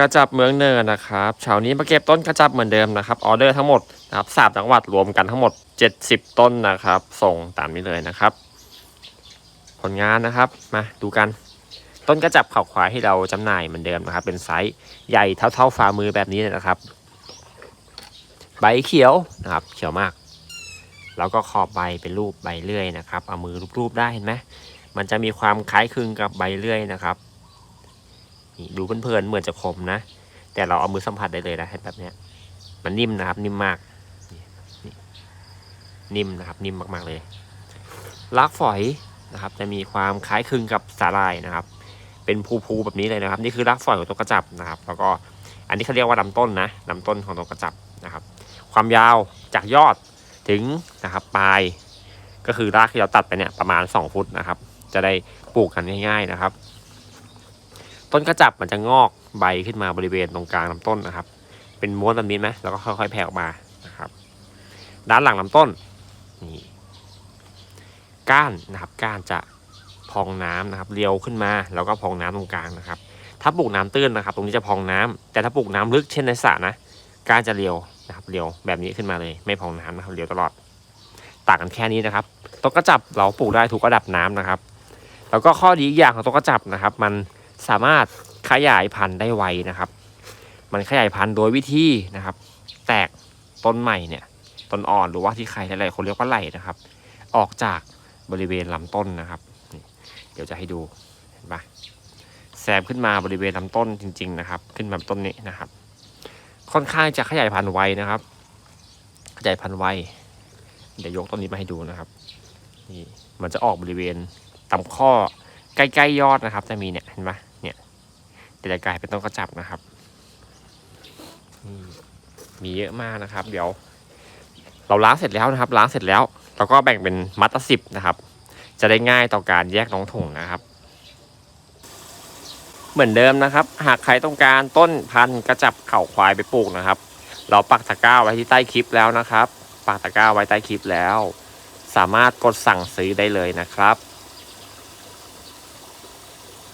กระจับเมืองเนินนะครับเช้านี้มาเก็บต้นกระจับเหมือนเดิมนะครับออเดอร์ทั้งหมดนะครับสามจังหวัดรวมกันทั้งหมด 70 ต้นนะครับ ส่งตามนี้เลยนะครับ ผลงานนะครับมาดูกัน ต้นกระจับเขาขวายให้เราจำหน่ายเหมือนเดิมนะครับ เป็นไซส์ใหญ่เท่าๆฝ่ามือแบบนี้นะครับ ใบเขียวนะครับ เขียวมาก แล้วก็ขอบใบเป็นรูปใบเลื่อยนะครับเอามือรูปๆได้เห็นไหมมันจะมีความคล้ายคลึงกับใบเลื่อยนะครับ นี่ดูเพลินๆเหมือนจะคมนะ แต่เราเอามือสัมผัสได้เลยนะเห็นแบบเนี้ย มันนิ่มนะครับ นิ่มมากนิ่มนะครับ นิ่มมากๆเลยลักฝอยนะครับ จะมีความคล้ายคลึงกับสาลายนะครับ เป็นภูๆแบบนี้เลยนะครับ นี่คือรากฝอยของตัวกระจับนะครับ แล้วก็อันนี้เขาเรียกว่าลำต้นนะลำต้นของตัวกระจับนะครับ ความยาวจากยอดถึงนะครับปลาย ก็คือรากที่เราตัดไปเนี่ยประมาณ 2 ฟุตนะครับ จะได้ปลูกกันง่าย ๆนะครับ ต้นกระจับมันจะงอกใบขึ้นมาบริเวณตรงกลางลำต้นนะครับ เป็นม้วนแบบนี้ไหมแล้วก็ค่อยๆแผ่ออกมานะครับ ด้านหลังลำต้นนี่ก้านนะครับก้านจะพองน้ำนะครับ เรียวขึ้นมาแล้วก็พองน้ำตรงกลางนะครับ ถ้าปลูกน้ำตื้นนะครับ ตรงนี้จะพองน้ำแต่ถ้าปลูกน้ำลึกเช่นในสระนะก้านจะเรียวนะครับ เรียวแบบนี้ขึ้นมาเลย ไม่พองน้ำนะครับเรียวตลอด ต่างกันแค่นี้นะครับต้นกระจับเราปลูกได้ทุกระดับน้ำนะครับ แล้วก็ข้อดีอีกอย่างของต้นกระจับนะครับ มัน สามารถขยายพันธุ์ได้ไวนะครับ มันขยายพันธุ์โดยวิธีนะครับ แตกต้นใหม่เนี่ยต้นอ่อนหรือว่าที่ใครหลายๆคนเรียกว่าไหลนะครับ ออกจากบริเวณลำต้นนะครับเดี๋ยวจะให้ดูเห็นปะแซมขึ้นมาบริเวณลำต้นจริง ๆ นะครับ ขึ้นมาต้นนี้นะครับ ค่อนข้างจะขยายพันธุ์ไวนะครับ ขยายพันธุ์ไวเดี๋ยวยกต้นนี้มาให้ดูนะครับนี่มันจะออกบริเวณตำข้อใกล้ๆยอดนะครับ จะมีเนี่ยเห็นปะ เนี่ยเดี๋ยวจะกลายเป็นต้นกระจับนะครับมมีเยอะมากนะครับ เดี๋ยว เราล้างเสร็จแล้วนะครับ ล้างเสร็จแล้วเราก็แบ่งเป็นมัดละสิบนะครับ จะได้ง่ายต่อการแยกน้องถุงนะครับ เหมือนเดิมนะครับ หากใครต้องการต้นพันธุ์กระจับเข่าควายไปปลูกนะครับ เราปักตะกร้าไว้ที่ใต้คลิปแล้วนะครับ ปักตะกร้าไว้ใต้คลิปแล้ว สามารถกดสั่งซื้อได้เลยนะครับ